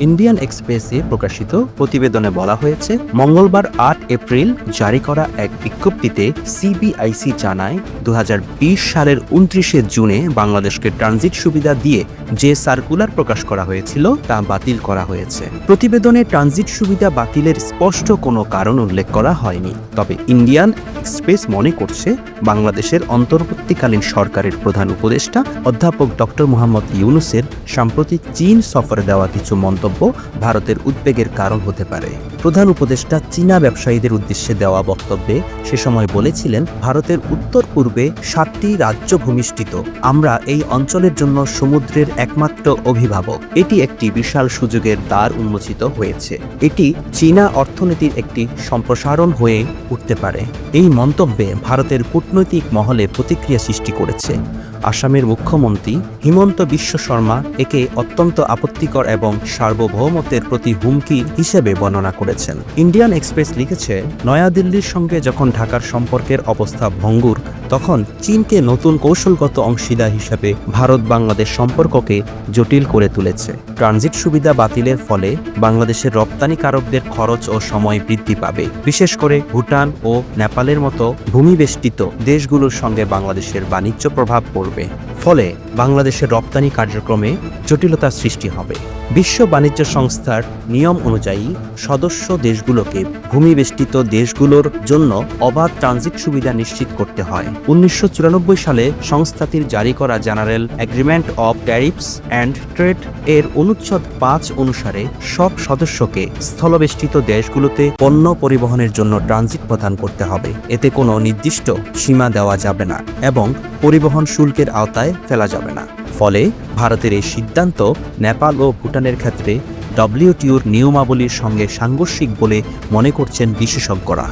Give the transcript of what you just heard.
Indian এক্সপ্রেসে প্রকাশিত প্রতিবেদনে বলা হয়েছে, মঙ্গলবার আট এপ্রিল জারি করা এক বিজ্ঞপ্তিতে সিবিআইসি জানায়, দুহাজার বিশ সালের উনত্রিশে জুনে বাংলাদেশকে ট্রানজিট সুবিধা দিয়ে যে সার্কুলার প্রকাশ করা হয়েছিল তা বাতিল করা হয়েছে। প্রতিবেদনে ট্রানজিট সুবিধা বাতিলের স্পষ্ট কোনো কারণ উল্লেখ করা হয়নি। তবে ইন্ডিয়ান এক্সপ্রেস মনে করছে, বাংলাদেশের অন্তর্বর্তীকালীন সরকারের প্রধান উপদেষ্টা অধ্যাপক ডক্টর মোহাম্মদ ইউনুসের সাম্প্রতিক চীন সফরে দেওয়া কিছু মন্তব্য ভারতের উদ্বেগের কারণ হতে পারে। প্রধান উপদেষ্টা চীনা ব্যবসায়ীদের উদ্দেশ্যে দেওয়া বক্তব্যে সে সময় বলেছিলেন, ভারতের উত্তর পূর্বে সাতটি রাজ্য ভূমিষ্ঠিত। আমরা এই অঞ্চলের জন্য সমুদ্রের একমাত্র অভিভাবক। এটি একটি বিশাল সুযোগের দ্বার উন্মোচিত হয়েছে। এটি চীনা অর্থনীতির একটি সম্প্রসারণ হয়ে উঠতে পারে। এই মন্তব্যে ভারতের কূটনৈতিক মহলে প্রতিক্রিয়া সৃষ্টি করেছে। আসামের মুখ্যমন্ত্রী হিমন্ত বিশ্ব শর্মা একে অত্যন্ত আপত্তিকর এবং সার্বভৌমত্বের প্রতি হুমকি হিসেবে বর্ণনা করেছেন। ইন্ডিয়ান এক্সপ্রেস লিখেছে, নয়াদিল্লির সঙ্গে যখন ঢাকার সম্পর্কের অবস্থা ভঙ্গুর, তখন চীনকে নতুন কৌশলগত অংশীদার হিসেবে ভারত বাংলাদেশ সম্পর্ককে জটিল করে তুলেছে। ট্রানজিট সুবিধা বাতিলের ফলে বাংলাদেশের রপ্তানিকারকদের খরচ ও সময় বৃদ্ধি পাবে। বিশেষ করে ভুটান ও নেপালের মতো ভূমিবেষ্টিত দেশগুলোর সঙ্গে বাংলাদেশের বাণিজ্য প্রভাব পড়বে। movie. ফলে বাংলাদেশের রপ্তানি কার্যক্রমে জটিলতার সৃষ্টি হবে। বিশ্ব বাণিজ্য সংস্থার নিয়ম অনুযায়ী সদস্য দেশগুলোকে ভূমিবেষ্টিত দেশগুলোর জন্য অবাধ ট্রানজিট সুবিধা নিশ্চিত করতে হয়। উনিশশো চুরানব্বই সালে সংস্থাটির জারি করা general agreement of tariffs and trade এর অনুচ্ছেদ পাঁচ অনুসারে সব সদস্যকে স্থলবেষ্টিত দেশগুলোতে পণ্য পরিবহনের জন্য ট্রানজিট প্রদান করতে হবে। এতে কোনো নির্দিষ্ট সীমা দেওয়া যাবে না এবং পরিবহন শুল্কের আওতায় ফেলা যাবে না। ফলে ভারতের এই সিদ্ধান্ত নেপাল ও ভুটানের ক্ষেত্রে ডব্লিউটিওর নিয়মাবলীর সঙ্গে সাংঘর্ষিক বলে মনে করছেন বিশেষজ্ঞরা।